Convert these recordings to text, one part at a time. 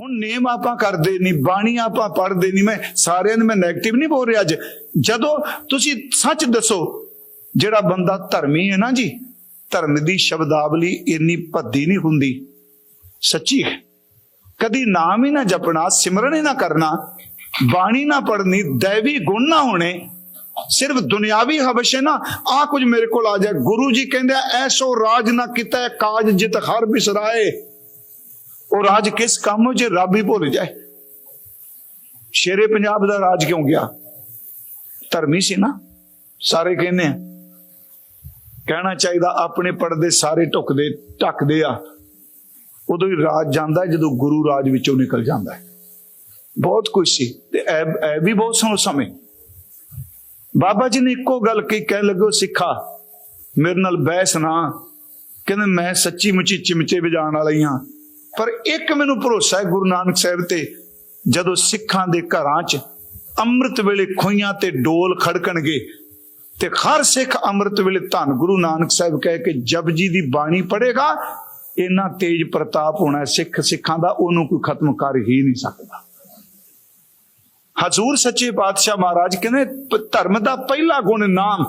ਹੁਣ ਨੇਮ ਆਪਾਂ ਕਰਦੇ ਨਹੀਂ ਬਾਣੀ ਆਪਾਂ ਪੜ੍ਹਦੇ ਨਹੀਂ ਮੈਂ ਸਾਰਿਆਂ ਨੂੰ ਮੈਂ 네ਗੇਟਿਵ ਨਹੀਂ ਬੋਲ ਰਿਹਾ ਅੱਜ। ਜਦੋਂ ਤੁਸੀਂ ਸੱਚ ਦੱਸੋ ਜਿਹੜਾ ਬੰਦਾ ਧਰਮੀ ਹੈ ਨਾ ਜੀ ਧਰਮ ਦੀ ਸ਼ਬਦਾਵਲੀ ਇੰਨੀ ਭੱਦੀ ਨਹੀਂ ਹੁੰਦੀ। ਸੱਚੀ ਹੈ। ਕਦੀ ਨਾਮ ਹੀ ਨਾ ਜਪਣਾ ਸਿਮਰਨ ਹੀ ਨਾ ਕਰਨਾ ਬਾਣੀ ਨਾ ਪੜਨੀ ਦੇਵੀ ਗੁਣ ਨਾ ਹੋਣੇ। ਸਿਰਫ ਦੁਨਿਆਵੀ ਹਵਸ਼ ਹੈ ਨਾ ਆ ਕੁਝ ਮੇਰੇ ਕੋਲ ਆ ਜਾ ਗੁਰੂ ਜੀ ਕਹਿੰਦੇ ਆ, ਐਸੋ ਰਾਜ ਨਾ ਕੀਤਾ ਕਾਜ ਜਿਤ ਹਰ ਬਿਸਰਾਏ। ਉਹ ਰਾਜ ਕਿਸ ਕੰਮ ਚ ਰੱਬ ਹੀ ਭੁੱਲ ਜਾਏ? ਸ਼ੇਰੇ ਪੰਜਾਬ ਦਾ ਰਾਜ ਕਿਉਂ ਗਿਆ? ਧਰਮੀ ਸੀ ਨਾ, ਸਾਰੇ ਕਹਿੰਦੇ ਆ, ਕਹਿਣਾ ਚਾਹੀਦਾ ਆਪਣੇ ਪਰਦੇ ਸਾਰੇ ਢੁਕਦੇ, ਢੱਕਦੇ ਆ। ਉਦੋਂ ਹੀ ਰਾਜ ਜਾਂਦਾ, ਜਦੋਂ ਗੁਰੂ ਰਾਜ ਵਿੱਚੋਂ ਨਿਕਲ ਜਾਂਦਾ ਹੈ। ਬਹੁਤ ਕੁਝ ਸੀ ਤੇ ਐ ਵੀ ਬਹੁਤ ਸੋਹਣਾ ਸਮੇਂ। ਬਾਬਾ ਜੀ ਨੇ ਇੱਕੋ ਗੱਲ ਕਹੀ ਕਹਿ ਲੱਗੋ ਸਿੱਖਾ, ਮੇਰੇ ਨਾਲ ਬਹਿਸ ਨਾ। ਕਹਿੰਦੇ, ਮੈਂ ਸੱਚੀ ਮੁੱਚੀ ਚਿਮਚੇ ਵਜਾਉਣ ਵਾਲੀ ਹਾਂ। ਪਰ ਇੱਕ ਮੈਨੂੰ ਭਰੋਸਾ ਹੈ ਗੁਰੂ ਨਾਨਕ ਸਾਹਿਬ ਤੇ, ਜਦੋਂ ਸਿੱਖਾਂ ਦੇ ਘਰਾਂ 'ਚ ਅੰਮ੍ਰਿਤ ਵੇਲੇ ਖੋਈਆਂ ਤੇ ਡੋਲ ਖੜਕਣਗੇ ਤੇ ਹਰ ਸਿੱਖ ਅੰਮ੍ਰਿਤ ਵੇਲੇ ਧੰਨ ਗੁਰੂ ਨਾਨਕ ਸਾਹਿਬ ਕਹਿ ਕੇ ਜਪਜੀ ਦੀ ਬਾਣੀ ਪੜ੍ਹੇਗਾ, ਇੰਨਾ ਤੇਜ ਪ੍ਰਤਾਪ ਹੋਣਾ ਸਿੱਖ ਸਿੱਖਾਂ ਦਾ, ਉਹਨੂੰ ਕੋਈ ਖਤਮ ਕਰ ਹੀ ਨਹੀਂ ਸਕਦਾ। ਹਜ਼ੂਰ ਸੱਚੇ ਪਾਤਸ਼ਾਹ ਮਹਾਰਾਜ ਕਹਿੰਦੇ ਧਰਮ ਦਾ ਪਹਿਲਾ ਗੁਣ ਨਾਮ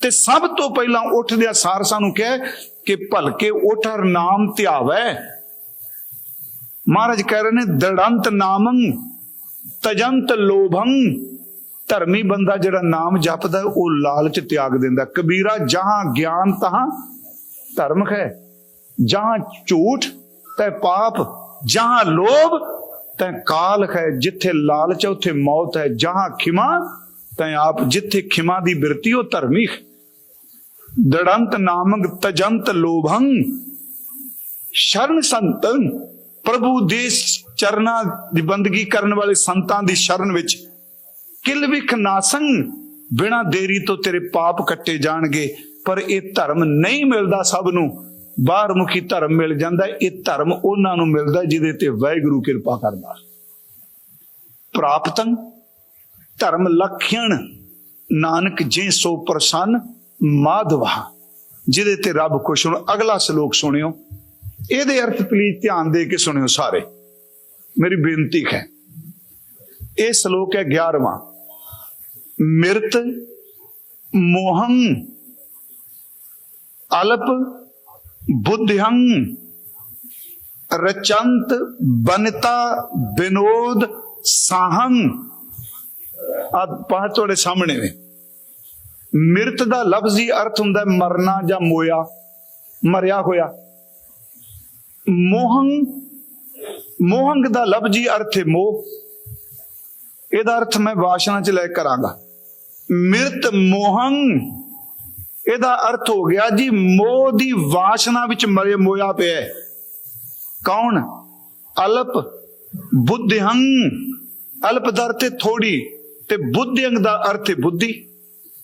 ਤੇ ਸਭ ਤੋਂ ਪਹਿਲਾਂ ਉੱਠਦਿਆਂ ਸਾਰ ਸਾਨੂੰ ਕਹੇ ਕਿ ਭਲਕੇ ਉਠਰ ਨਾਮ ਧਿਆਵੈ। ਮਹਾਰਾਜ ਕਹਿ ਰਹੇ ਨੇ ਦੜੰਤ ਨਾਮੰ ਤਜੰਤ ਲੋਭੰ। ਧਰਮੀ ਬੰਦਾ ਜਿਹੜਾ ਨਾਮ ਜਪਦਾ ਉਹ ਲਾਲਚ ਤਿਆਗ ਦਿੰਦਾ। ਕਬੀਰਾ ਜਹਾਂ ਗਿਆਨ ਤਹਾਂ ਧਰਮ ਹੈ ਜਹਾਂ ਝੂਠ ਤੈ ਪਾਪ। ਜਹਾਂ ਲੋਭ ਤੈ ਕਾਲ ਹੈ ਜਿੱਥੇ ਲਾਲਚ ਹੈ, ਉੱਥੇ ਮੌਤ ਹੈ। ਜਹਾਂ ਖਿਮਾ ਤੈ ਆਪ ਜਿੱਥੇ ਖਿਮਾ ਦੀ ਬਿਰਤੀ ਉਹ ਧਰਮੀ ਦੜੰਤ ਨਾਮੰਗ ਤਜੰਤ ਲੋਭੰ। ਸ਼ਰਨ ਸੰਤਨ ਪ੍ਰਭੂ ਦੇ ਚਰਨਾਂ ਦੀ ਬੰਦਗੀ ਕਰਨ ਵਾਲੇ ਸੰਤਾਂ ਦੀ ਸ਼ਰਨ ਵਿੱਚ ਕਿਲ ਵਿਖ ਨਾਸੰ ਬਿਨਾ ਦੇਰੀ ਤੋਂ ਤੇਰੇ ਪਾਪ ਕੱਟੇ ਜਾਣਗੇ, ਪਰ ਇਹ ਧਰਮ ਨਹੀਂ ਮਿਲਦਾ ਸਭ ਨੂੰ। ਬਾਹਰ ਮੁਖੀ ਧਰਮ ਮਿਲ ਜਾਂਦਾ, ਇਹ ਧਰਮ ਉਹਨਾਂ ਨੂੰ ਮਿਲਦਾ ਜਿਹਦੇ ਤੇ ਵਾਹਿਗੁਰੂ ਕਿਰਪਾ ਕਰਦਾ। ਪ੍ਰਾਪਤੰ ਧਰਮ ਲਖਣ, ਨਾਨਕ ਜੇ ਸੋ ਪ੍ਰਸੰਨ, ਮਾਧਵਾ। ਜਿਹਦੇ ਤੇ ਰੱਬ ਖੁਸ਼ ਹੁਣ। ਅਗਲਾ ਸ਼ਲੋਕ ਸੁਣਿਓ। ਇਹਦੇ ਅਰਥ ਪਲੀਜ਼ ਧਿਆਨ ਦੇ ਕੇ ਸੁਣਿਓ ਸਾਰੇ। ਮੇਰੀ ਬੇਨਤੀ ਹੈ, ਇਹ ਸ਼ਲੋਕ ਹੈ 11ਵਾਂ ਮਿਰਤ, ਮੋਹੰ, ਅਲਪ ਬੁੱਧਿਹੰ ਰਚੰਤ, ਬਨਤਾ, ਬਿਨੋਦ, ਸਾਹੰ। ਆ ਪਾਠ ਤੁਹਾਡੇ ਸਾਹਮਣੇ ਨੇ। ਮਿਰਤ ਦਾ ਲਫ਼ਜ਼ੀ ਅਰਥ ਹੁੰਦਾ ਮਰਨਾ ਜਾਂ ਮੋਇਆ, ਮਰਿਆ ਹੋਇਆ। ਮੋਹੰ, ਮੋਹੰਗ ਦਾ ਲਫ਼ਜ਼ੀ ਅਰਥ ਹੈ ਮੋਹ। ਇਹਦਾ ਅਰਥ ਮੈਂ ਵਾਸ਼ਨਾ ਚ ਲੈ ਕਰਾਂਗਾ। ਮਿਰਤ ਮੋਹੰ, ਇਹਦਾ ਅਰਥ ਹੋ ਗਿਆ ਜੀ ਮੋਹ ਦੀ ਵਾਸ਼ਨਾ ਵਿੱਚ ਮਰੇ ਮੋਇਆ ਪਿਆ ਕੌਣ? ਅਲਪ ਬੁੱਧਿਹੰ ਅਲਪ ਦਾ ਅਰਥ ਥੋੜੀ ਤੇ ਬੁੱਧਿਅੰਗ ਦਾ ਅਰਥ ਹੈ ਬੁੱਧੀ।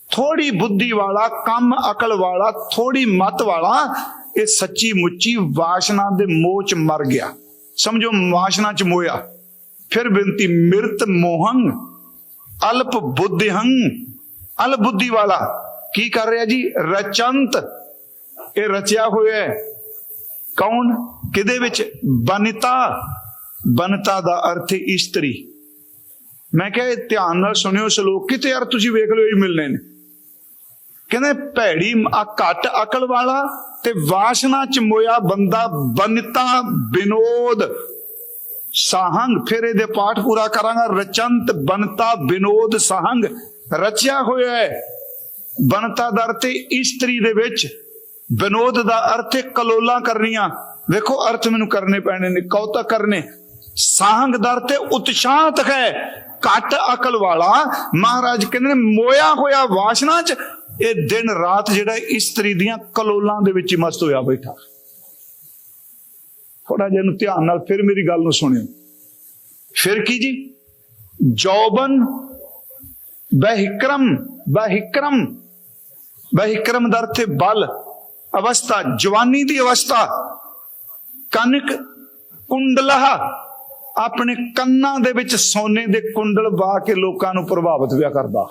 ਥੋੜੀ ਬੁੱਧੀ ਵਾਲਾ, ਕੰਮ ਅਕਲ ਵਾਲਾ ਥੋੜੀ ਮਤ ਵਾਲਾ ਇਹ ਸੱਚੀ ਮੁੱਚੀ ਵਾਸ਼ਨਾ ਦੇ ਮੋਹ ਚ ਮਰ ਗਿਆ। ਸਮਝੋ, ਵਾਸ਼ਨਾ ਚ ਮੋਇਆ ਫਿਰ ਬੇਨਤੀ, ਮਿਰਤ ਮੋਹੰ, ਅਲਪ ਬੁੱਧਿਹੰ। ਅਲ ਬੁੱਧੀ ਵਾਲਾ, ਕੀ ਕਰ ਰਿਹਾ ਜੀ? ਰਚੰਤ। ਇਹ ਰਚਿਆ ਹੋਇਆ ਹੈ। ਕੌਣ? ਕਿਹਦੇ ਵਿੱਚ? ਬਨਿਤਾ। ਬਨਤਾ ਦਾ ਅਰਥ ਇਸਤਰੀ। ਮੈਂ ਕਿਹਾ ਧਿਆਨ ਨਾਲ ਸੁਣਿਓ ਸ਼ਲੋਕ, ਕਿਤੇ ਯਾਰ ਤੁਸੀਂ ਵੇਖ ਲਿਓ, ਇਹ ਮਿਲਨੇ ਨੇ। ਕਹਿੰਦੇ ਭੈੜੀ ਆ ਘੱਟ ਅਕਲ ਵਾਲਾ ਤੇ ਵਾਸ਼ਨਾ ਚ ਮੋਇਆ ਬੰਦਾ ਬਨਿਤਾ ਬਿਨੋਦ। ਸਾਹੰਗ ਫਿਰ ਇਹਦੇ ਪਾਠ ਪੂਰਾ ਕਰਾਂਗਾ। ਰਚੰਤ ਬਨਤਾ ਬਿਨੋਦ ਸਾਹੰਗ। ਰਚਿਆ ਹੋਇਆ ਹੈ। ਬਨਤਾ ਦਾ ਅਰਥ ਇਸਤਰੀ ਦੇ ਵਿੱਚ। ਬਿਨੋਦ ਦਾ ਅਰਥ ਹੈ ਕਲੋਲਾਂ ਕਰਨੀਆਂ। ਵੇਖੋ ਅਰਥ ਮੈਨੂੰ ਕਰਨੇ ਪੈਣੇ ਨੇ ਕੌਤਕ ਕਰਨੇ। ਸਾਹੰਗ ਦਰ ਤੇ ਉਤਸ਼ਾਹਤ ਹੈ। ਘੱਟ ਅਕਲ ਵਾਲਾ। ਮਹਾਰਾਜ ਕਹਿੰਦੇ ਨੇ ਮੋਇਆ ਹੋਇਆ ਵਾਸ਼ਨਾ ਚ ਇਹ ਦਿਨ ਰਾਤ ਜਿਹੜਾ ਇਸਤਰੀ ਦੀਆਂ ਕਲੋਲਾਂ ਦੇ ਵਿੱਚ ਹੀ ਮਸਤ ਹੋਇਆ ਬੈਠਾ। ਥੋੜਾ ਜਿਹਾ ਨੂੰ ਧਿਆਨ ਨਾਲ ਫਿਰ ਮੇਰੀ ਗੱਲ ਨੂੰ ਸੁਣਿਓ। ਫਿਰ ਕੀ ਜੀ? ਜੌਬਨ ਬਹਿਕਰਮ ਬਹਿਕਰਮ ਬਹਿਕਰਮ ਦਾ ਅਰਥ ਹੈ ਬਲ ਅਵਸਥਾ, ਜਵਾਨੀ ਦੀ ਅਵਸਥਾ। ਕਨਕ ਕੁੰਡਲਹ ਆਪਣੇ ਕੰਨਾਂ ਦੇ ਵਿੱਚ ਸੋਨੇ ਦੇ ਕੁੰਡਲ ਵਾ ਕੇ ਲੋਕਾਂ ਨੂੰ ਪ੍ਰਭਾਵਿਤ ਵਿਆ ਕਰਦਾ।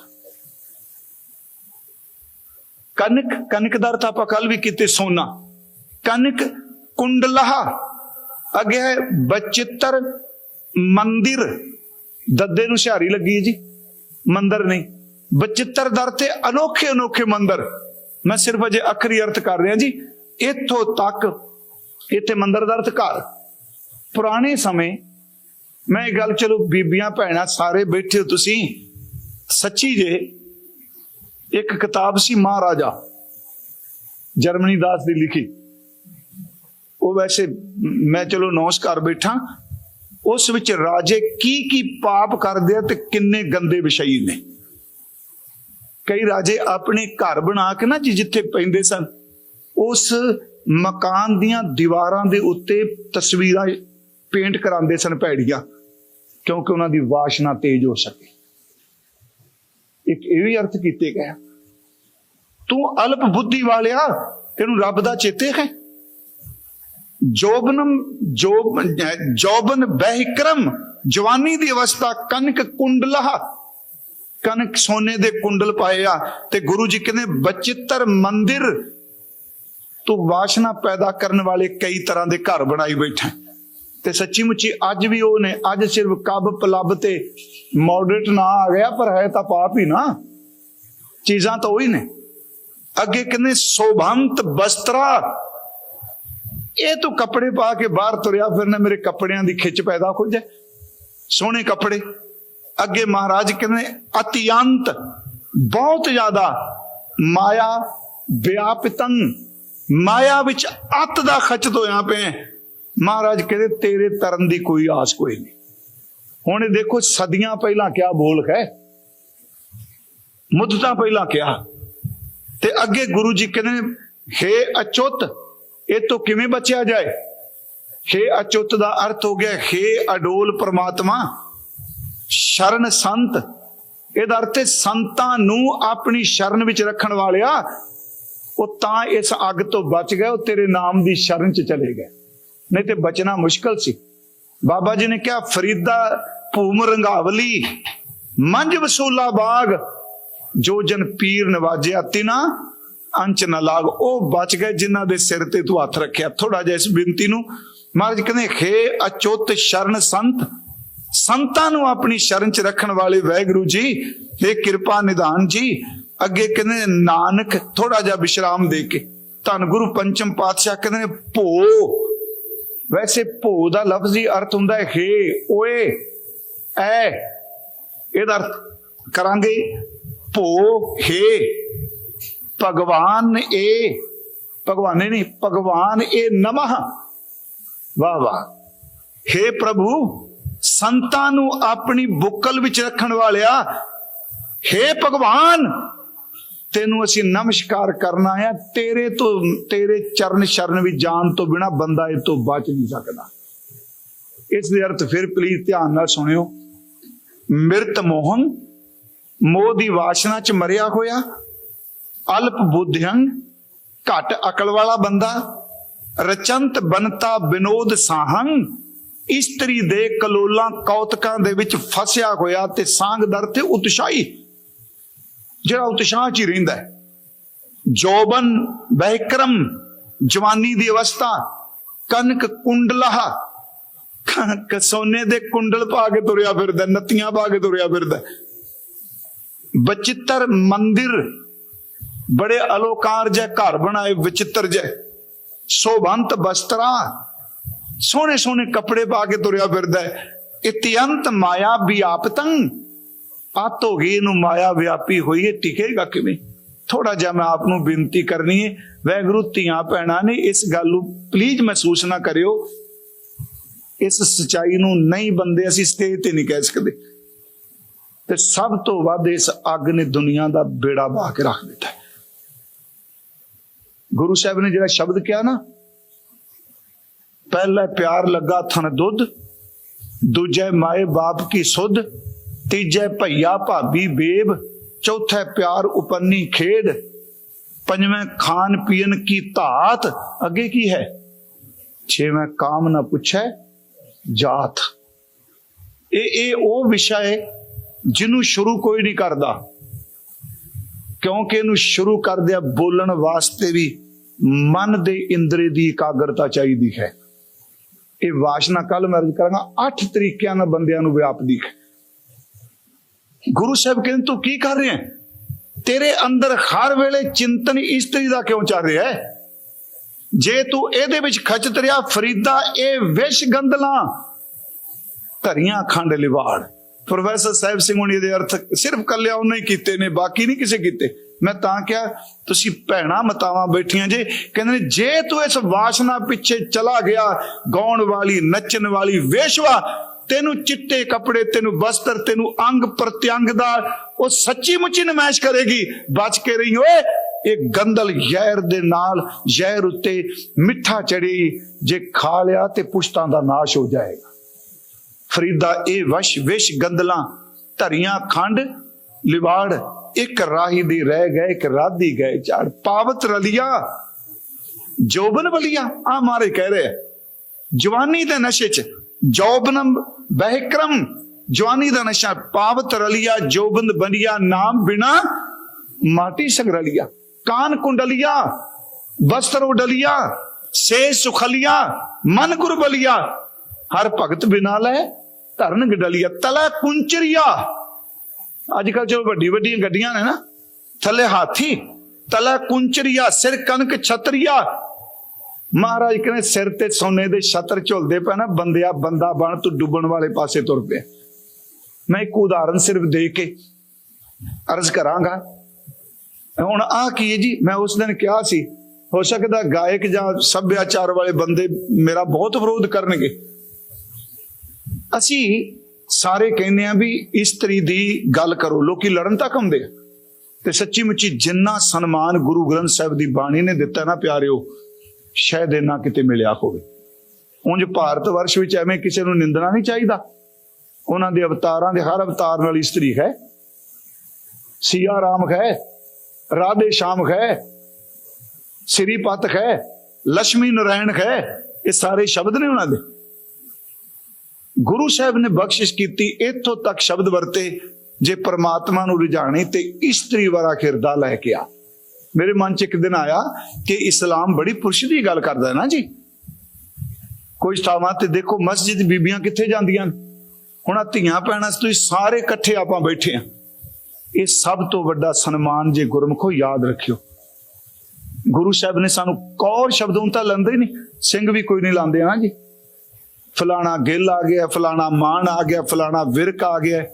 ਕਨਕ ਕਨਕ ਦਾ ਅਰਥ ਆਪਾਂ ਕੱਲ ਵੀ ਕੀਤੇ ਸੋਨਾ। ਕਨਕ ਕੁੰਡਲਹ, ਅੱਗੇ ਹੈ ਬਚਿੱਤਰ ਮੰਦਿਰ। ਦੱਦੇ ਨੂੰ ਸਿਹਾਰੀ ਲੱਗੀ ਹੈ ਜੀ, ਮੰਦਰ ਨਹੀਂ। ਬਚਿੱਤਰ ਦਰ ਤੇ ਅਨੋਖੇ ਅਨੋਖੇ ਮੰਦਰ। ਮੈਂ ਸਿਰਫ ਅਜੇ ਅਖਰੀ ਅਰਥ ਕਰ ਰਿਹਾ ਜੀ, ਇੱਥੋਂ ਤੱਕ ਇੱਥੇ ਮੰਦਰ ਦਾ ਅਰਥ ਘਰ। ਪੁਰਾਣੇ ਸਮੇਂ, ਮੈਂ ਇਹ ਗੱਲ, ਚਲੋ ਬੀਬੀਆਂ, ਭੈਣਾਂ ਸਾਰੇ ਬੈਠੇ ਹੋ ਤੁਸੀਂ, ਸੱਚੀ ਜੇ ਇੱਕ ਕਿਤਾਬ ਸੀ ਮਹਾਰਾਜਾ, ਜਰਮਨੀ ਦਾਸ ਦੀ ਲਿਖੀ। ਉਹ ਵੈਸੇ ਮੈਂ ਚਲੋ ਨੌਸ ਕਰ ਬੈਠਾ, ਉਸ ਵਿੱਚ ਰਾਜੇ ਕੀ ਕੀ ਪਾਪ ਕਰਦੇ ਆ ਤੇ ਕਿੰਨੇ ਗੰਦੇ ਵਿਸ਼ਈ ਨੇ। ਕਈ ਰਾਜੇ ਆਪਣੇ ਘਰ ਬਣਾ ਕੇ ਨਾ ਜੀ ਜਿੱਥੇ ਪੈਂਦੇ ਸਨ, ਉਸ ਮਕਾਨ ਦੀਆਂ ਦੀਵਾਰਾਂ ਦੇ ਉੱਤੇ ਤਸਵੀਰਾਂ ਪੇਂਟ ਕਰਾਉਂਦੇ ਸਨ ਭੈੜੀਆਂ, ਕਿਉਂਕਿ ਉਹਨਾਂ ਦੀ ਵਾਸ਼ਨਾ ਤੇਜ਼ ਹੋ ਸਕੇ। ਇੱਕ ਇਹ ਵੀ ਅਰਥ ਕੀਤੇ ਗਏ ਤੂੰ ਅਲਪ ਬੁੱਧੀ ਵਾਲਿਆ, ਤੈਨੂੰ ਰੱਬ ਦਾ ਚੇਤੇ ਹੈ? ਜੋਬਨਮ, ਜੋਬ, ਜੋਬਨ ਬਹਿਕਰਮ, ਜਵਾਨੀ ਦੀ ਅਵਸਥਾ ਕਨਕ ਕੁੰਡਲਾ। ਕਨਕ ਸੋਨੇ ਦੇ ਕੁੰਡਲ ਪਾਏ ਆ ਤੇ ਗੁਰੂ ਜੀ ਕਹਿੰਦੇ, ਬਚਿੱਤਰ ਮੰਦਿਰ। ਤੂੰ ਵਾਸ਼ਨਾ ਪੈਦਾ ਕਰਨ ਵਾਲੇ ਕਈ ਤਰ੍ਹਾਂ ਦੇ ਘਰ ਬਣਾਈ ਬੈਠਾ ਤੇ ਸੱਚੀ ਮੁੱਚੀ ਅੱਜ ਵੀ ਉਹ ਨੇ, ਅੱਜ ਸਿਰਫ ਕਬ ਪਲੱਬ ਤੇ ਮਾਡਰੇਟ ਨਾ ਆ ਗਿਆ, ਪਰ ਹੈ ਤਾਂ ਪਾਪ ਹੀ ਨਾ। ਚੀਜ਼ਾਂ ਤਾਂ ਉਹੀ ਨੇ। ਅੱਗੇ ਕਹਿੰਦੇ, ਸੋਭੰਤ ਬਸਤਰਾ। ਇਹ ਤੂੰ ਕੱਪੜੇ ਪਾ ਕੇ ਬਾਹਰ ਤੁਰਿਆ ਫਿਰਨਾ, ਮੇਰੇ ਕੱਪੜਿਆਂ ਦੀ ਖਿੱਚ ਪੈਦਾ ਹੋ ਜਾਏ। ਸੋਹਣੇ ਕੱਪੜੇ। ਅੱਗੇ ਮਹਾਰਾਜ ਕਹਿੰਦੇ, ਅਤਿਅੰਤ, ਬਹੁਤ ਜ਼ਿਆਦਾ ਮਾਇਆ ਵਿਆਪਤਨ ਮਾਇਆ ਵਿੱਚ ਅਤ ਦਾ ਖਚਤ ਹੋਇਆ ਪਏ ਮਹਾਰਾਜ ਕਹਿੰਦੇ, ਤੇਰੇ ਤਰਨ ਦੀ ਕੋਈ ਆਸ ਕੋਈ ਨਹੀਂ। ਹੁਣ ਇਹ ਦੇਖੋ, ਸਦੀਆਂ ਪਹਿਲਾਂ ਕਿਆ ਬੋਲ ਹੈ? ਮੁੱਦਤਾਂ ਪਹਿਲਾਂ ਕਿਹਾ ਤੇ ਅੱਗੇ ਗੁਰੂ ਜੀ ਕਹਿੰਦੇ ਹੇ ਅਚੁੱਤ, ਇਹ ਤੋਂ ਕਿਵੇਂ ਬਚਿਆ ਜਾਏ? ਹੇ ਅਚੁੱਤ ਦਾ ਅਰਥ ਹੋ ਗਿਆ, ਹੇ ਅਡੋਲ ਪ੍ਰਮਾਤਮਾ, ਸ਼ਰਨ ਸੰਤ। ਇਹਦਾ ਅਰਥ ਹੈ, ਸੰਤਾਂ ਨੂੰ ਆਪਣੀ ਸ਼ਰਨ ਵਿੱਚ ਰੱਖਣ ਵਾਲਿਆ, ਉਹ ਤਾਂ ਇਸ ਅੱਗ ਤੋਂ ਬਚ ਗਏ ਉਹ ਤੇਰੇ ਨਾਮ ਦੀ ਸ਼ਰਨ 'ਚ ਚਲੇ ਗਏ ਨਹੀਂ ਤੇ ਬਚਣਾ ਮੁਸ਼ਕਲ ਸੀ। ਬਾਬਾ ਜੀ ਨੇ ਕਿਹਾ, ਫਰੀਦਾ ਭੂਮ ਰੰਗਾਵਲੀ, ਮੰਝ ਵਸੂਲਾ ਬਾਗ, ਜੋ ਜਨ ਪੀਰ ਨਵਾਜਿਆ ਤਿਨਾ, ਅੰਚ ਨਾ ਲਾਗ। ਉਹ ਬਚ ਗਏ ਜਿਨ੍ਹਾਂ ਦੇ ਸਿਰ ਤੇ ਤੂੰ ਹੱਥ ਰੱਖਿਆ। ਥੋੜਾ ਜਿਹਾ ਇਸ ਬੇਨਤੀ ਨੂੰ ਮਹਾਰਾਜ ਕਹਿੰਦੇ ਖੇ ਅਚੁੱਤ ਸ਼ਰਨ ਸੰਤ, ਸੰਤਾਂ ਨੂੰ ਆਪਣੀ ਸ਼ਰਨ ਚ ਰੱਖਣ ਵਾਲੇ ਵਾਹਿਗੁਰੂ ਜੀ ਇਹ ਕਿਰਪਾ ਨਿਧਾਨ ਜੀ, ਅੱਗੇ ਕਹਿੰਦੇ ਨੇ ਨਾਨਕ ਥੋੜਾ ਜਿਹਾ ਵਿਸ਼ਰਾਮ ਦੇ ਕੇ। ਧੰਨ ਗੁਰੂ ਪੰਚਮ ਪਾਤਸ਼ਾਹ ਕਹਿੰਦੇ ਨੇ, ਭੋ ਵੈਸੇ ਭੋ ਦਾ ਲਫ਼ਜ਼ੀ ਅਰਥ ਹੁੰਦਾ ਹੈ, ਹੇ, ਓਏ, ਐ। ਇਹਦਾ ਅਰਥ ਕਰਾਂਗੇ ਭੋ ਹੇ। ਭਗਵਾਨ ਏ। ਭਗਵਾਨ ਨਹੀਂ, ਭਗਵਾਨ ਏ ਨਮః ਵਾਹ ਵਾਹ। ਹੇ ਪ੍ਰਭੂ, ਸੰਤਾਂ ਨੂੰ ਆਪਣੀ ਬੁੱਕਲ ਵਿੱਚ ਰੱਖਣ ਵਾਲਿਆ, ਹੇ ਭਗਵਾਨ। ਤੈਨੂੰ ਅਸੀਂ ਨਮਸਕਾਰ ਕਰਨਾ ਆ ਤੇਰੇ ਤੋਂ, ਤੇਰੇ ਚਰਨ ਸ਼ਰਨ ਵਿੱਚ ਜਾਣ ਤੋਂ ਬਿਨਾ ਬੰਦਾ ਇਹ ਤੋਂ ਬਚ ਨਹੀਂ ਸਕਦਾ। ਇਸ ਦੇ ਅਰਥ ਫਿਰ ਪਲੀਜ਼ ਧਿਆਨ ਨਾਲ ਸੁਣਿਓ। ਮਿਰਤ ਮੋਹਨ, ਮੋਹ ਦੀ ਵਾਸ਼ਨਾ ਚ ਮਰਿਆ ਹੋਇਆ, ਅਲਪ ਬੁੱਧਿਅੰ ਘਟ ਅਕਲ ਵਾਲਾ ਬੰਦਾ, ਰਚੰਤ ਬਨਤਾ ਵਿਨੋਦ ਸਾਹੰ ਇਸਤਰੀ ਦੇ ਕਲੋਲਾਂ ਕੌਤਕਾਂ ਦੇ ਵਿੱਚ ਫਸਿਆ ਹੋਇਆ ਤੇ ਸਾਂਗ ਦਰ ਤੇ ਉਤਸ਼ਾਹੀ। ਜਿਹੜਾ ਉਤਸ਼ਾਹ 'ਚ ਹੀ ਰਹਿੰਦਾ ਹੈ। ਜੋਬਨ ਬਹਿਕਰਮ ਜਵਾਨੀ ਦੀ ਅਵਸਥਾ ਕਨਕ ਕੁੰਡਲਾ ਕਣਕ ਸੋਨੇ ਦੇ ਕੁੰਡਲ ਪਾ ਕੇ ਤੁਰਿਆ ਫਿਰਦਾ, ਨੱਤੀਆਂ ਪਾ ਕੇ ਤੁਰਿਆ ਫਿਰਦਾ। ਬਚਿੱਤਰ ਮੰਦਿਰ, ਬੜੇ ਅਲੋਕਾਰ ਜੇ ਘਰ ਬਣਾਏ, ਵਿਚਿੱਤਰ ਜੇ ਸੋਭੰਤ ਬਸਤਰਾ ਸੋਹਣੇ ਸੋਹਣੇ ਕੱਪੜੇ ਪਾ ਕੇ ਤੁਰਿਆ ਫਿਰਦਾ ਇਤਿਅੰਤ ਮਾਇਆ ਵਿਆਪਤੰ ਅੱਤ ਹੋ ਗਈ, ਇਹਨੂੰ ਮਾਇਆ ਵਿਆਪੀ ਹੋਈ ਹੈ, ਟਿਕੇਗਾ ਕਿਵੇਂ? ਥੋੜਾ ਜਿਹਾ ਮੈਂ ਆਪ ਨੂੰ ਬੇਨਤੀ ਕਰਨੀ ਹੈ ਵੈਗੁਰੂ ਧੀਆਂ ਭੈਣਾਂ ਨੇ ਇਸ ਗੱਲ ਨੂੰ ਪਲੀਜ਼ ਮਹਿਸੂਸ ਨਾ ਕਰਿਓ। ਇਸ ਸਚਾਈ ਨੂੰ ਨਹੀਂ ਬੰਦੇ ਅਸੀਂ ਸਟੇਜ ਤੇ ਨਹੀਂ ਕਹਿ ਸਕਦੇ। ਤੇ ਸਭ ਤੋਂ ਵੱਧ ਇਸ ਅੱਗ ਨੇ ਦੁਨੀਆ ਦਾ ਬੇੜਾ ਬਹਾ ਕੇ ਰੱਖ ਦਿੱਤਾ ਗੁਰੂ ਸਾਹਿਬ ਨੇ ਜਿਹੜਾ ਸ਼ਬਦ ਕਿਹਾ ਨਾ, ਪਹਿਲਾ ਪਿਆਰ ਲੱਗਾ ਥਨ ਦੁੱਧ, ਦੂਜੇ ਮਾਏ ਬਾਪ ਕੀ ਸੁਧ ਤੀਜੇ ਭਈਆ ਭਾਬੀ ਬੇਬ, ਚੌਥੇ ਪਿਆਰ ਉਪੰਨੀ ਖੇਡ, ਪੰਜਵੇਂ ਖਾਨ ਪੀਣ ਕੀ ਧਾਤ, ਅੱਗੇ ਕੀ ਹੈ? ਛੇਵੇਂ ਕਾਮ ਨਾ ਪੁੱਛੈ ਜਾਤ। ਇਹ ਇਹ ਉਹ ਵਿਸ਼ਾ ਹੈ ਜਿਹਨੂੰ ਸ਼ੁਰੂ ਕੋਈ ਨਹੀਂ ਕਰਦਾ। ਕਿਉਂਕਿ ਇਹਨੂੰ ਸ਼ੁਰੂ ਕਰਦਿਆਂ ਬੋਲਣ ਵਾਸਤੇ ਵੀ ਮਨ ਦੇ ਇੰਦਰੀ ਦੀ ਇਕਾਗਰਤਾ ਚਾਹੀਦੀ ਹੈ। ਇਹ ਵਾਸ਼ਨਾ ਕੱਲ ਮੈਂ ਅਰਜ਼ ਕਰਾਂਗਾ, ਅੱਠ ਤਰੀਕਿਆਂ ਨਾਲ ਬੰਦਿਆਂ ਨੂੰ ਵਿਆਪਦੀ ਹੈ। ਗੁਰੂ ਸਾਹਿਬ ਕਹਿੰਦੇ, ਤੂੰ ਕੀ ਕਰ ਰਿਹਾ ਹੈ? ਤੇਰੇ ਅੰਦਰ ਹਰ ਵੇਲੇ ਚਿੰਤਨ ਇਸਤਰੀ ਦਾ ਕਿਉਂ ਚੱਲ ਰਿਹਾ ਹੈ? ਜੇ ਤੂੰ ਇਹਦੇ ਵਿੱਚ ਖਚਤ ਰਿਹਾ, ਫਰੀਦਾ ਇਹ ਵਿਸ਼ ਗੰਦਲਾਂ ਧਰੀਆਂ ਖੰਡ ਲਿਵਾੜ। ਪ੍ਰੋਫੈਸਰ ਸਾਹਿਬ ਸਿੰਘ ਹੁਣੀ ਦੇ ਅਰਥ ਸਿਰਫ ਕੱਲਿਆ ਉਹਨੇ ਹੀ ਕੀਤੇ ਨੇ, ਬਾਕੀ ਨਹੀਂ ਕਿਸੇ ਕੀਤੇ। ਮੈਂ ਤਾਂ ਕਿਹਾ, ਤੁਸੀਂ ਭੈਣਾ ਮਤਾਵਾਂ ਬੈਠੀਆਂ ਜੇ। ਕਹਿੰਦੇ ਨੇ, ਜੇ ਤੂੰ ਇਸ ਵਾਸ਼ਨਾ ਪਿੱਛੇ ਚਲਾ ਗਿਆ, ਗਾਉਣ ਵਾਲੀ, ਨੱਚਣ ਵਾਲੀ, ਵੇਸ਼ਵਾ ਤੈਨੂੰ ਚਿੱਟੇ ਕੱਪੜੇ, ਤੈਨੂੰ ਵਸਤਰ, ਤੈਨੂੰ ਅੰਗ ਪ੍ਰਤਿਅੰਗ ਦਾ ਉਹ ਸੱਚੀ ਮੁੱਚੀ ਨਮਾਇਸ਼ ਕਰੇਗੀ। ਬਚ ਕੇ ਰਹੀ ਓਏ, ਇਹ ਗੰਦਲ ਜ਼ਹਿਰ ਦੇ ਨਾਲ, ਜ਼ਹਿਰ ਉੱਤੇ ਮਿੱਠਾ ਚੜੀ, ਜੇ ਖਾ ਲਿਆ ਤੇ ਪੁਸ਼ਤਾਂ ਦਾ ਨਾਸ਼ ਹੋ ਜਾਏਗਾ। ਫਰੀਦਾ ਇਹ ਵਸ਼ ਵਿਸ਼ ਗੰਦਲਾਂ, ਧਰੀਆਂ ਖੰਡ, ਲਿਵਾੜ, ਇੱਕ ਰਾਹੀ ਦੀ ਰਹਿ ਗਏ, ਇੱਕ ਰਾਧੀ ਗਏ, ਝਾੜ, ਪਾਵਤ ਰਲੀਆ। ਜੋਬਨ ਬਲੀਆ, ਆ ਮਾਰੇ ਕਹਿ ਰਿਹਾ। ਜਵਾਨੀ ਦੇ ਨਸ਼ੇ ਚ ਜੋਬਨਮ ਬਹਿਕਰਮ ਜਵਾਨੀ ਦਾ ਨਸ਼ਾ, ਪਾਵਤ ਰਲੀਆ ਜੋਬਨ ਬਨੀਆ ਨਾਮ ਬਿਨਾ ਮਾਟੀ ਸੰਗ ਕਾਨ ਕੁੰਡਲੀਆ, ਵਸਤਰ ਉਡਲੀਆ, ਸੇ ਸੁਖਲਿਆ, ਮਨ ਗੁਰਬਲਿਆ ਹਰ ਭਗਤ ਬਿਨਾ ਲੈ ਧਰਨ ਗਡਲੀਆ, ਤਲਾ ਕੁੰਚਰੀਆ ਅੱਜ ਕੱਲ ਜੋ ਵੱਡੀ ਵੱਡੀਆਂ ਗੱਡੀਆਂ ਨੇ ਨਾ, ਥੱਲੇ ਹਾਥੀ, ਤਲਾ ਕੁੰਚਰੀਆ, ਸਿਰ ਕਨਕ ਛਤਰੀਆ ਮਹਾਰਾਜ ਕਹਿੰਦੇ, ਸਿਰ ਤੇ ਸੋਨੇ ਦੇ ਛਤਰ ਝੁਲਦੇ ਪਏ ਨਾ, ਬੰਦਿਆ, ਬੰਦਾ ਬਣ, ਤੂੰ ਡੁੱਬਣ ਵਾਲੇ ਪਾਸੇ ਤੁਰ ਪਿਆ। ਮੈਂ ਇੱਕ ਉਦਾਹਰਨ ਸਿਰਫ ਦੇ ਕੇ ਅਰਜ਼ ਕਰਾਂਗਾ। ਹੁਣ ਆ ਕੀ ਹੈ ਜੀ? ਮੈਂ ਉਸ ਦਿਨ ਕਿਹਾ ਸੀ, ਹੋ ਸਕਦਾ ਗਾਇਕ ਜਾਂ ਸੱਭਿਆਚਾਰ ਵਾਲੇ ਬੰਦੇ ਮੇਰਾ ਬਹੁਤ ਵਿਰੋਧ ਕਰਨਗੇ। ਅਸੀਂ ਸਾਰੇ ਕਹਿੰਦੇ ਆ ਵੀ ਇਸਤਰੀ ਦੀ ਗੱਲ ਕਰੋ, ਲੋਕੀ ਲੜਨ ਤੱਕ ਆਉਂਦੇ ਆ। ਤੇ ਸੱਚੀ ਮੁੱਚੀ ਜਿੰਨਾ ਸਨਮਾਨ ਗੁਰੂ ਗ੍ਰੰਥ ਸਾਹਿਬ ਦੀ ਬਾਣੀ ਨੇ ਦਿੱਤਾ ਨਾ, ਪਿਆਰਿਓ ਸ਼ਾਇਦ ਇਹਨਾਂ ਕਿਤੇ ਮਿਲਿਆ ਹੋਵੇ। ਉਂਝ ਭਾਰਤ ਵਰਸ਼ ਵਿੱਚ ਐਵੇਂ ਕਿਸੇ ਨੂੰ ਨਿੰਦਣਾ ਨਹੀਂ ਚਾਹੀਦਾ। ਉਹਨਾਂ ਦੇ ਅਵਤਾਰਾਂ ਦੇ ਹਰ ਅਵਤਾਰ ਨਾਲ ਇਸਤਰੀ ਹੈ। ਸੀਆ ਰਾਮ ਹੈ, ਰਾਧੇ ਸ਼ਾਮ ਹੈ ਸ੍ਰੀ ਪਤ ਹੈ ਲక్ష్ਮੀ ਨਾਰਾਇਣ ਹੈ, ਇਹ ਸਾਰੇ ਸ਼ਬਦ ਨੇ ਉਹਨਾਂ ਦੇ। ਗੁਰੂ ਸਾਹਿਬ ਨੇ ਬਖਸ਼ਿਸ਼ ਕੀਤੀ, ਇੱਥੋਂ ਤੱਕ ਸ਼ਬਦ ਵਰਤੇ, ਜੇ ਪਰਮਾਤਮਾ ਨੂੰ ਰਿਝਾਣੇ ਤੇ ਇਸਤਰੀ ਵਾਲਾ ਖਿਰਦਾ ਲੈ ਕੇ ਆ। ਮੇਰੇ ਮਨ 'ਚ ਇੱਕ ਦਿਨ ਆਇਆ ਕਿ ਇਸਲਾਮ ਬੜੀ ਪੁਰਸ਼ ਦੀ ਗੱਲ ਕਰਦਾ ਨਾ ਜੀ। ਕੋਈ ਥਾਵਾਂ ਤੇ ਦੇਖੋ ਮਸਜਿਦ ਬੀਬੀਆਂ ਕਿੱਥੇ ਜਾਂਦੀਆਂ ਹੁਣ ਆ ਧੀਆਂ ਪੈਣਾ ਤੁਸੀਂ ਸਾਰੇ ਇਕੱਠੇ ਆਪਾਂ ਬੈਠੇ ਆ ਇਹ ਸਭ ਤੋਂ ਵੱਡਾ ਸਨਮਾਨ ਜੇ ਗੁਰਮਖੋ ਯਾਦ ਰੱਖਿਓ। ਗੁਰੂ ਸਾਹਿਬ ਨੇ ਸਾਨੂੰ ਕੌਰ ਸ਼ਬਦੋਂ ਤਾਂ ਲੈਂਦੇ ਨਹੀਂ। ਸਿੰਘ ਵੀ ਕੋਈ ਨਹੀਂ ਲਾਉਂਦੇ ਨਾ ਜੀ। ਫਲਾਣਾ ਗਿੱਲ ਆ ਗਿਆ, ਫਲਾਣਾ ਮਾਨ ਆ ਗਿਆ, ਫਲਾਣਾ ਵਿਰਕ ਆ ਗਿਆ।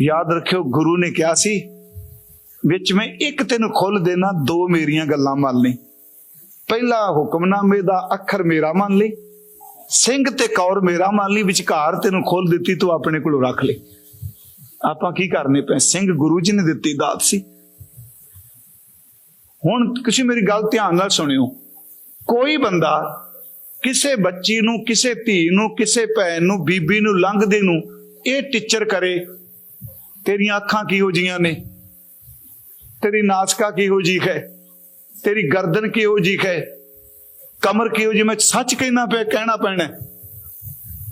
ਯਾਦ ਰੱਖਿਓ ਗੁਰੂ ਨੇ ਕਿਹਾ ਸੀ ਵਿੱਚ ਮੈਂ ਇੱਕ ਤੈਨੂੰ ਖੁੱਲ ਦੇਣਾ, ਦੋ ਮੇਰੀਆਂ ਗੱਲਾਂ ਮੰਨ ਲਈ। ਪਹਿਲਾ ਹੁਕਮਨਾਮੇ ਦਾ ਅੱਖਰ ਮੇਰਾ ਮੰਨ ਲਈ, ਸਿੰਘ ਤੇ ਕੌਰ ਮੇਰਾ ਮੰਨ ਲਈ, ਵਿਚਕਾਰ ਤੈਨੂੰ ਖੋਲ ਦਿੱਤੀ, ਤੂੰ ਆਪਣੇ ਕੋਲ ਰੱਖ ਲਈ। ਆਪਾਂ ਕੀ ਕਰਨੇ ਪਏ? ਸਿੰਘ ਗੁਰੂ ਜੀ ਨੇ ਦਿੱਤੀ ਦਾਤ ਸੀ। ਹੁਣ ਤੁਸੀਂ ਮੇਰੀ ਗੱਲ ਧਿਆਨ ਨਾਲ ਸੁਣਿਓ। ਕੋਈ ਬੰਦਾ ਕਿਸੇ ਬੱਚੀ ਨੂੰ, ਕਿਸੇ ਧੀ ਨੂੰ, ਕਿਸੇ ਭੈਣ ਨੂੰ, ਬੀਬੀ ਨੂੰ ਲੰਘਦੇ ਨੂੰ ਇਹ ਟੀਚਰ ਕਰੇ, ਤੇਰੀਆਂ ਅੱਖਾਂ ਕਿਹੋ ਜੀਆਂ ਨੇ? ਤੇਰੀ ਨਾਸਕਾ ਕਿਹੋ ਜੀ ਹੈ? ਤੇਰੀ ਗਰਦਨ ਕਿਹੋ ਜੀ ਹੈ? ਕਮਰ ਕਿਹੋ ਜੀ? ਮੈਂ ਸੱਚ ਕਹਿਣਾ ਪਿਆ, ਕਹਿਣਾ ਪੈਣਾ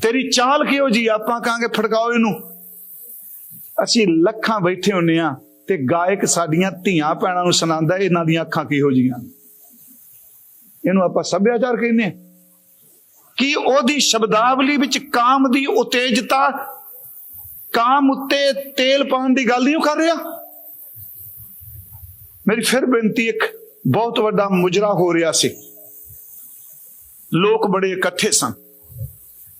ਤੇਰੀ ਚਾਲ ਕਿਹੋ ਜੀ? ਆਪਾਂ ਕਹਾਂਗੇ ਫੜਕਾਓ ਇਹਨੂੰ। ਅਸੀਂ ਲੱਖਾਂ ਬੈਠੇ ਹੁੰਨੇ ਆ ਤੇ ਗਾਇਕ ਸਾਡੀਆਂ ਧੀਆਂ ਭੈਣਾਂ ਨੂੰ ਸੁਣਾਉਂਦਾ ਇਹਨਾਂ ਦੀਆਂ ਅੱਖਾਂ ਕਿਹੋ ਜੀਆਂ ਇਹਨੂੰ ਆਪਾਂ ਸੱਭਿਆਚਾਰ ਕਹਿੰਦੇ ਆ। ਕੀ ਉਹਦੀ ਸ਼ਬਦਾਵਲੀ ਵਿੱਚ ਕਾਮ ਦੀ ਉਤੇਜਤਾ, ਕਾਮ ਉੱਤੇ ਤੇਲ ਪਾਉਣ ਦੀ ਗੱਲ ਨਹੀਂ ਉਹ ਕਰ ਰਿਹਾ? ਮੇਰੀ ਫਿਰ ਬੇਨਤੀ ਇੱਕ, ਬਹੁਤ ਵੱਡਾ ਮੁਜਰਾ ਹੋ ਰਿਹਾ ਸੀ। ਲੋਕ ਬੜੇ ਇਕੱਠੇ ਸਨ।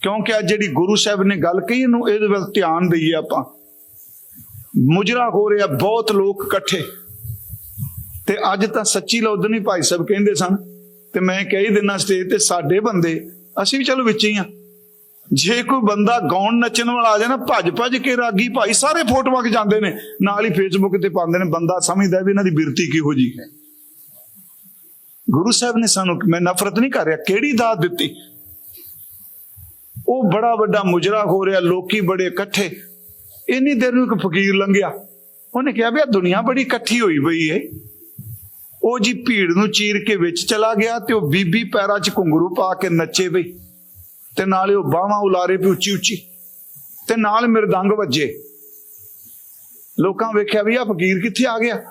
ਕਿਉਂਕਿ ਅੱਜ ਜਿਹੜੀ ਗੁਰੂ ਸਾਹਿਬ ਨੇ ਗੱਲ ਕਹੀ, ਇਹਨੂੰ ਇਹਦੇ ਵੱਲ ਧਿਆਨ ਦਈਏ ਆਪਾਂ। ਮੁਜਰਾ ਹੋ ਰਿਹਾ, ਬਹੁਤ ਲੋਕ ਇਕੱਠੇ। ਤੇ ਅੱਜ ਤਾਂ ਸੱਚੀ ਲੌਦਨੀ ਭਾਈ ਸਾਹਿਬ ਕਹਿੰਦੇ ਸਨ, ਤੇ ਮੈਂ ਕਹੀ ਦਿਨਾਂ ਸਟੇਜ ਤੇ ਸਾਡੇ ਬੰਦੇ, ਅਸੀਂ ਵੀ ਚਲੋ ਵਿੱਚ ਹੀ ਆ। ਜੇ ਕੋਈ ਬੰਦਾ ਗਾਉਣ ਨੱਚਣ ਵਾਲਾ ਆ ਜਾਏ ਨਾ, ਭੱਜ ਭੱਜ ਕੇ ਰਾਗੀ ਭਾਈ ਸਾਰੇ ਫੋਟੋਆਂ ਕੇ ਜਾਂਦੇ ਨੇ। ਨਾਲ ਹੀ ਫੇਸਬੁੱਕ ਤੇ ਪਾਉਂਦੇ ਨੇ, ਬੰਦਾ ਸਮਝਦਾ ਵੀ ਇਹਨਾਂ ਦੀ ਬਿਰਤੀ ਕਿਹੋ ਜੀ ਹੈ। ਗੁਰੂ ਸਾਹਿਬ ਨੇ ਸਾਨੂੰ, ਮੈਂ ਨਫ਼ਰਤ ਨਹੀਂ ਕਰ ਰਿਹਾ, ਕਿਹੜੀ ਦਾਤ ਦਿੱਤੀ? ਉਹ ਬੜਾ ਵੱਡਾ ਮੁਜਰਾ ਹੋ ਰਿਹਾ, ਲੋਕੀ ਬੜੇ ਇਕੱਠੇ। ਇੰਨੀ ਦੇਰ ਨੂੰ ਇੱਕ ਫਕੀਰ ਲੰਘਿਆ। ਉਹਨੇ ਕਿਹਾ ਵੀ ਆ ਦੁਨੀਆ ਬੜੀ ਇਕੱਠੀ ਹੋਈ ਪਈ ਏ। ਉਹ ਜੀ ਭੀੜ ਨੂੰ ਚੀਰ ਕੇ ਵਿੱਚ ਚਲਾ ਗਿਆ ਤੇ ਉਹ ਬੀਬੀ ਪੈਰਾਂ 'ਚ ਘੁੰਗਰੂ ਪਾ ਕੇ ਨੱਚੇ ਪਈ ਤੇ ਨਾਲੇ ਉਹ ਬਾਹਾਂ ਉਲਾਰੇ ਵੀ ਉੱਚੀ ਉੱਚੀ। ਤੇ ਨਾਲ ਮਿਰਦੰਗ ਵੱਜੇ। ਲੋਕਾਂ ਵੇਖਿਆ ਵੀ ਆ ਫਕੀਰ ਕਿੱਥੇ ਆ ਗਿਆ?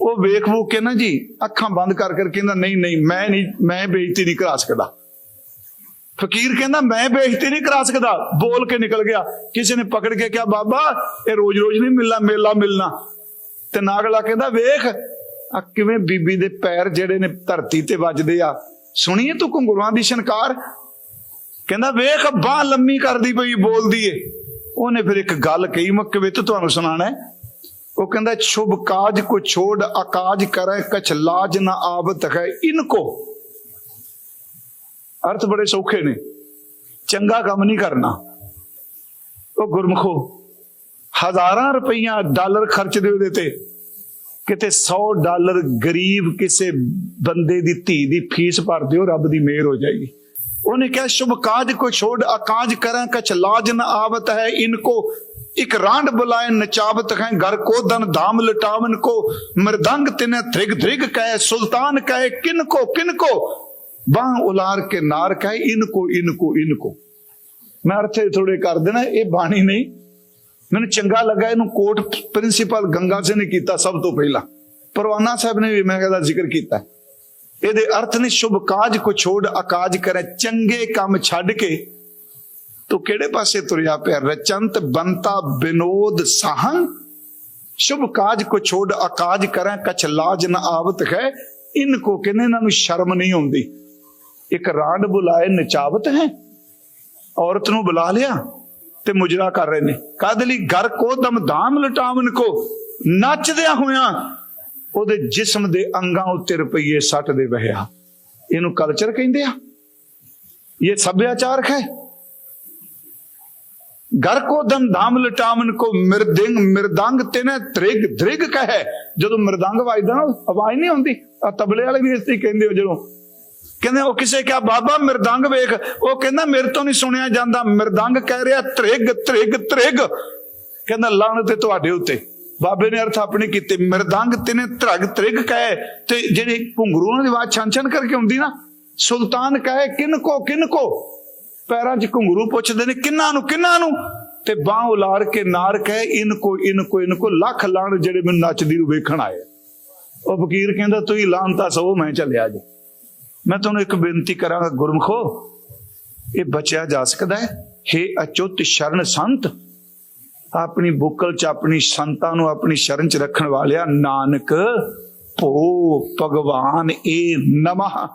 ਉਹ ਵੇਖ ਵੂ ਕੇ ਨਾ ਜੀ, ਅੱਖਾਂ ਬੰਦ ਕਰ ਕਰ ਕਹਿੰਦਾ, ਨਹੀਂ ਨਹੀਂ, ਮੈਂ ਨਹੀਂ, ਮੈਂ ਬੇਇੱਜ਼ਤੀ ਨਹੀਂ ਕਰਾ ਸਕਦਾ। ਫਕੀਰ ਕਹਿੰਦਾ, ਮੈਂ ਬੇਇੱਜ਼ਤੀ ਨਹੀਂ ਕਰਾ ਸਕਦਾ। ਬੋਲ ਕੇ ਨਿਕਲ ਗਿਆ। ਕਿਸੇ ਨੇ ਪਕੜ ਕੇ ਕਿਹਾ, ਬਾਬਾ, ਇਹ ਰੋਜ਼-ਰੋਜ਼ ਨਹੀਂ ਮਿਲਣਾ, ਮੇਲਾ ਮਿਲਣਾ। ਤੇ ਨਾਗਲਾ ਕਹਿੰਦਾ, ਵੇਖ ਆ ਕਿਵੇਂ ਬੀਬੀ ਦੇ ਪੈਰ ਜਿਹੜੇ ਨੇ ਧਰਤੀ ਤੇ ਵੱਜਦੇ ਆ। ਸੁਣੀਏ ਤੂੰ ਘੁੰਗਰੂਆਂ ਦੀ ਸ਼ਨਕਾਰ ਕਹਿੰਦਾ, ਵੇਖ, ਬਾਹ ਲੰਮੀ ਕਰਦੀ ਪਈ, ਬੋਲਦੀ ਏ। ਉਹਨੇ ਫਿਰ ਇੱਕ ਗੱਲ ਕਹੀ ਮੈਂ ਕਵਿਤ ਤੁਹਾਨੂੰ ਸੁਣਾਣਾ ਉਹ ਕਹਿੰਦਾ, ਸ਼ੁਭ ਕਾਜ ਕੋ ਛੋੜ, ਅਕਾਜ ਕਰੇ, ਕਛ ਲਾਜ ਨਾ ਆਵਤ ਹੈ ਇਨਕੋ ਅਰਥ ਬੜੇ ਸੌਖੇ ਨੇ। ਚੰਗਾ ਕੰਮ ਨਹੀਂ ਕਰਨਾ। ਉਹ ਗੁਰਮਖੋ, ਹਜ਼ਾਰਾਂ ਰੁਪਈਆ ਡਾਲਰ ਖਰਚ ਦੇ ਉਹਦੇ ਤੇ। ਕਿਤੇ 100 ਡਾਲਰ ਗਰੀਬ ਕਿਸੇ ਬੰਦੇ ਦੀ ਧੀ ਦੀ ਫੀਸ ਭਰ ਦਿਓ, ਰੱਬ ਦੀ ਮਿਹਰ ਹੋ ਜਾਏਗੀ। ਉਹਨੇ ਕਿਹਾ, ਸ਼ੁਭ ਕਾਜ ਕੋ ਛੋੜ, ਅਕਾਜ ਕਰਾਂ, ਕਛ ਲਾਜ ਨ ਆਵਤ ਹੈ ਇਨਕੋ ਇੱਕ ਰਾਂਡ ਬੁਲਾਏ ਨਚਾਵਤ ਹੈ, ਘਰ ਕੋ ਦਨ ਧਾਮ ਲਟਾਵਨ ਕੋ, ਮਰਦੰਗ ਤਿਨੇ ਧ੍ਰਿਗ ਧ੍ਰਿਗ ਕਹੇ, ਸੁਲਤਾਨ ਕਹੇ, ਕਿਨ ਕੋ ਕਿਨ ਕੋ? ਬਾਹ ਉਲਾਰ ਕੇ ਨਾਰ ਕਹੇ ਇਨਕੋ ਇਨਕੋ ਇਨਕੋ ਮੈਂ ਅਰਥੇ ਥੋੜੇ ਕਰ ਦੇਣਾ, ਇਹ ਬਾਣੀ ਨਹੀਂ। ਮੈਨੂੰ ਚੰਗਾ ਲੱਗਾ, ਇਹਨੂੰ ਕੋਟ ਪ੍ਰਿੰਸੀਪਲ ਗੰਗਾ ਸਿੰਘ ਨੇ ਕੀਤਾ ਸਭ ਤੋਂ ਪਹਿਲਾਂ। ਪਰਵਾਨਾ ਸਾਹਿਬ ਨੇ ਵੀ ਮੈਂ ਕਹਿੰਦਾ ਜ਼ਿਕਰ ਕੀਤਾ। ਇਹਦੇ ਅਰਥ ਨੇ ਸ਼ੁਭ ਕਾਜ ਕੋ ਛੋੜ ਅਕਾਜ ਕਰੇ, ਚੰਗੇ ਕੰਮ ਛੱਡ ਕੇ ਤੂੰ ਕਿਹੜੇ ਪਾਸੇ ਤੁਰਿਆ ਪਿਆ? ਰਚੰਤ ਬੰਤਾ ਬਿਨੋਦ ਸਾਹੰ। ਸ਼ੁਭ ਕਾਜ ਕੋ ਛੋੜ ਅਕਾਜ ਕਰੇ, ਕਛ ਲਾਜ ਨ ਆਵਤ ਹੈ। ਇਨ ਕੋ ਕਹਿੰਦੇ ਇਹਨਾਂ ਨੂੰ ਸ਼ਰਮ ਨਹੀਂ ਆਉਂਦੀ? ਇੱਕ ਰਾਂਡ ਬੁਲਾਏ, ਨਚਾਵਤ ਹੈ। ਔਰਤ ਨੂੰ ਬੁਲਾ ਲਿਆ ਤੇ ਮੁਜਰਾ ਕਰ ਰਹੇ ਨੇ। ਕਦ ਲਈ? ਘਰ ਕੋ ਦਮ ਧਾਮ ਲਟਾਵਨ ਕੋ। ਨੱਚਦਿਆਂ ਹੋਇਆਂ ਉਹਦੇ ਜਿਸਮ ਦੇ ਅੰਗਾਂ ਉੱਤੇ ਰੁਪਈਏ ਸੱਟ ਦੇ ਵਹਿਆ। ਇਹਨੂੰ ਕਲਚਰ ਕਹਿੰਦੇ ਆ। ਇਹ ਸੱਭਿਆਚਾਰ ਹੈ। ਘਰ ਕੋ ਦਮ ਧਾਮ ਲਟਾਵਨ ਕੋ ਮਿਰਦਿੰਗ ਮਿਰਦੰਗ ਤੇਨੇ ਧ੍ਰਿਗ ਧ੍ਰਿਗ ਕਹੇ। ਜਦੋਂ ਮਿਰਦੰਗ ਵੱਜਦਾ ਨਾ, ਆਵਾਜ਼ ਨਹੀਂ ਹੁੰਦੀ ਆ ਤਬਲੇ ਵਾਲੇ ਵੀ ਇਸ ਤੇ ਕਹਿੰਦੇ ਹੋ ਜਦੋਂ। ਕਹਿੰਦੇ ਉਹ ਕਿਸੇ ਕਿਹਾ, ਬਾਬਾ ਮਿਰਦੰਗ ਵੇਖ। ਉਹ ਕਹਿੰਦਾ, ਮੇਰੇ ਤੋਂ ਨਹੀਂ ਸੁਣਿਆ ਜਾਂਦਾ। ਮਿਰਦੰਗ ਕਹਿ ਰਿਹਾ, ਤ੍ਰਿਗ ਤ੍ਰਿਗ ਤ੍ਰਿਗ। ਕਹਿੰਦਾ, ਲਾਣ ਤੇ ਤੁਹਾਡੇ ਉੱਤੇ। ਬਾਬੇ ਨੇ ਅਰਥ ਆਪਣੇ ਕੀਤੇ। ਮਿਰਦੰਗ ਤੇਨੇ ਧ੍ਰਗ ਧ੍ਰਿਗ ਕਹੇ ਤੇ ਜਿਹੜੇ ਘੁੰਗਰੂਆਂ ਦੀ ਆਵਾਜ਼ ਛਣ ਛਣ ਕਰਕੇ ਹੁੰਦੀ ਨਾ, ਸੁਲਤਾਨ ਕਹੇ, ਕਿਨ ਕੋ ਕਿਨ ਕੋ? ਪੈਰਾਂ 'ਚ ਘੁੰਗਰੂ ਪੁੱਛਦੇ ਨੇ, ਕਿੰਨਾਂ ਨੂੰ ਕਿੰਨਾਂ ਨੂੰ? ਤੇ ਬਾਹ ਉਲਾਰ ਕੇ ਨਾਰ ਕਹੇ, ਇਨ ਕੋ ਇਨ ਕੋ ਇਨ ਕੋ, ਲੱਖ ਲਾਣ ਜਿਹੜੇ ਮੈਨੂੰ ਨੱਚਦੀ ਨੂੰ ਵੇਖਣ ਆਏ। ਉਹ ਫਕੀਰ ਕਹਿੰਦਾ, ਤੂੰ ਹੀ ਲਾਂਤਾ ਸੋ, ਮੈਂ ਚੱਲਿਆ ਜੀ ਮੈਂ ਤੁਹਾਨੂੰ ਇੱਕ ਬੇਨਤੀ ਕਰਾਂਗਾ, ਗੁਰਮਖੋ, ਇਹ ਬਚਿਆ ਜਾ ਸਕਦਾ ਹੈ। हे ਅਚੁੱਤ ਸ਼ਰਨ ਸੰਤ ਆਪਣੀ ਬੁੱਕਲ ਚ ਆਪਣੀ ਸੰਤਾਂ ਨੂੰ ਆਪਣੀ ਸ਼ਰਨ ਚ ਰੱਖਣ ਵਾਲਿਆ ਨਾਨਕ ਭੋ ਭਗਵਾਨ ਇਹ ਨਮः